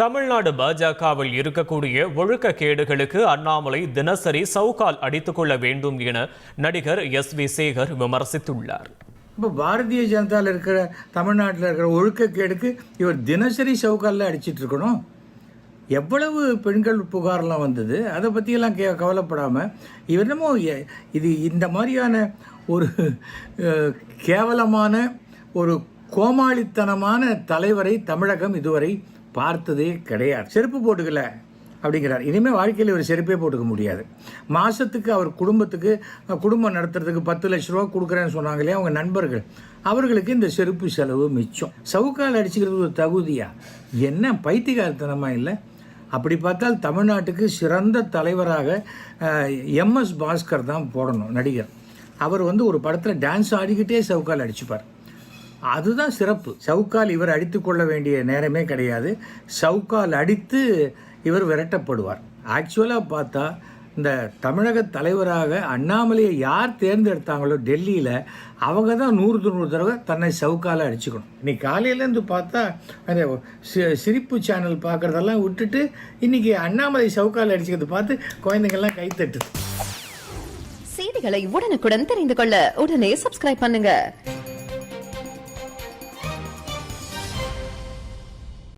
தமிழ்நாடு பாஜகவில் இருக்கக்கூடிய ஒழுக்கக்கேடுகளுக்கு அண்ணாமலை தினசரி சவுக்கால் அடித்துக் கொள்ள வேண்டும் என நடிகர் எஸ் வி சேகர் விமர்சித்துள்ளார். இப்போ பாரதிய ஜனதாவில் இருக்கிற தமிழ்நாட்டில் இருக்கிற ஒழுக்கக்கேடுக்கு இவர் தினசரி சவுக்காலில் அடிச்சிட்டு இருக்கணும். எவ்வளவு பெண்கள் புகார்லாம் வந்தது அதை பற்றியெல்லாம் கே கவலைப்படாமல் இவர் என்னமோ இது இந்த மாதிரியான ஒரு கேவலமான ஒரு கோமாளித்தனமான தலைவரை தமிழகம் இதுவரை பார்த்ததே கிடையாது. செருப்பு போட்டுக்கல அப்படிங்கிறார். இனிமேல் வாழ்க்கையில் ஒரு செருப்பே போட்டுக்க முடியாது. மாதத்துக்கு அவர் குடும்பத்துக்கு குடும்பம் நடத்துறதுக்கு பத்து லட்ச ரூபா கொடுக்குறேன்னு சொன்னாங்க இல்லையா அவங்க நண்பர்கள். அவர்களுக்கு இந்த செருப்பு செலவு மிச்சம். சவுக்கால் அடிச்சுக்கிறது ஒரு தகுதியா? என்ன பைத்தியகாரத்தனமாக இல்லை? அப்படி பார்த்தால் தமிழ்நாட்டுக்கு சிறந்த தலைவராக எம்எஸ் பாஸ்கர் தான் போடணும் நடிகர். அவர் வந்து ஒரு படத்தில் டான்ஸ் ஆடிக்கிட்டே சவுக்கால் அடிச்சுப்பார். அதுதான் சிறப்பு. சவுக்கால் இவர் அடித்து கொள்ள வேண்டிய நேரமே கிடையாது. சவுக்கால் அடித்து இவர் விரட்டப்படுவார். ஆக்சுவலாக பார்த்தா இந்த தமிழக தலைவராக அண்ணாமலையை யார் தேர்ந்தெடுத்தாங்களோ டெல்லியில் அவங்க தான் நூறு நூறு தடவை தன்னை சவுக்கால அடிச்சுக்கணும். இன்னைக்கு காலையிலேருந்து பார்த்தா அந்த சி- சிரிப்பு சேனல் பார்க்குறதெல்லாம் விட்டுட்டு இன்னைக்கு அண்ணாமலை சவுக்கால் அடிச்சுக்கிறது பார்த்து குழந்தைங்கள்லாம் கைத்தட்டுது செய்திகளை உடனுக்குடன் தெரிந்து கொள்ள உடனே சப்ஸ்கிரைப் பண்ணுங்கள்